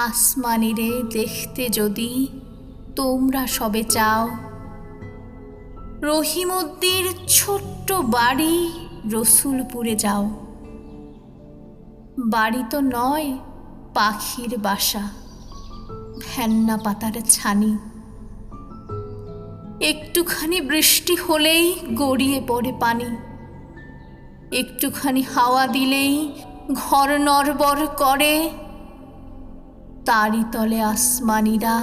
আসমানিরে দেখতে যদি তোমরা সবে চাও। রহিমদ্দির ছোট্ট বাড়ি রসুলপুরে যাও। বাড়ি তো নয়, পাখির বাসা ভ্যান্না পাতার ছানি। একটুখানি বৃষ্টি হলেই গড়িয়ে পড়ে পানি। একটুখানি হাওয়া দিলেই ঘর নড়বড় করে তারই তলে আসমানিরা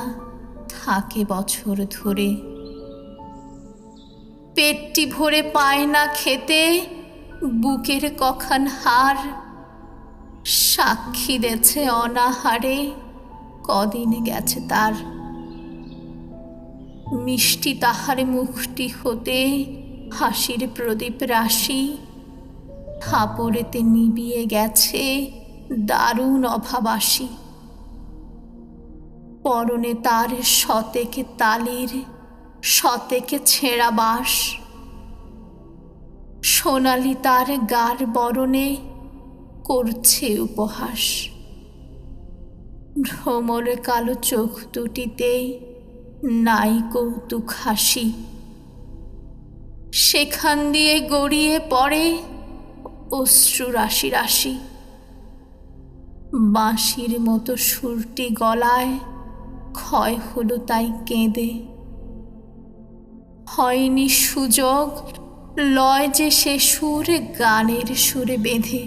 থাকে বছর ধরে। পেটটি ভরে পায় না খেতে, বুকের কখান হার সাক্ষী দেছে অনাহারে, কদিন গেছে তার। মিষ্টি তাহার মুখটি হতে হাসির প্রদীপ রাশি থাপড়েতে নিবিয়ে গেছে দারুণ অভাবাসী। পরনে তার শতেকে তালির, শতেকে ছেঁড়া বাঁশ। সোনালি তার গার বরণে করছে উপহাস। ভ্রমরে কালো চোখ দুটিতে নাই কৌতুক হাসি। সেখান দিয়ে গড়িয়ে পড়ে অশ্রু রাশি রাশি। বাঁশির মতো সুরটি গলায় ক্ষয় হলো তাই কেঁদে। হয়নি সুযোগ, লয় যে সে সুর, গানের সুরে বেঁধে।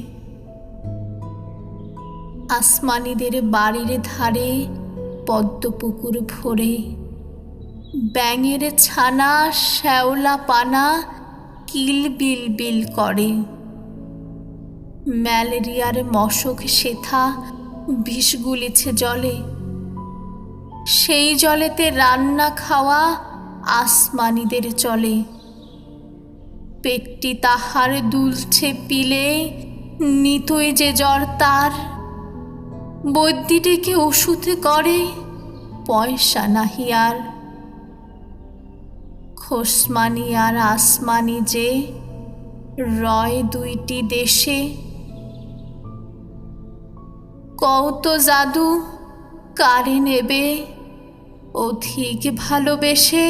আসমানিদের বাড়ির ধারে, পদ্মপুকুর ভরে। ব্যাঙের ছানা, শ্যাওলা পানা, কিল বিল বিল করে। ম্যালেরিয়ার মশক শেথা বিষ গুলিছে জলে। সেই জলেতে রান্না খাওয়া আসমানিদের চলে। পেটটি তাহার দুলছে পিলে, নিতই যে জ্বর তার। বৈদ্যিটিকে ওষুধ করে? পয়সা নাহি আর। খোসমানি আর আসমানি যে রয় দুইটি দেশে। কৌত জাদু, কারে নেবে? অধিক ভালোবেসে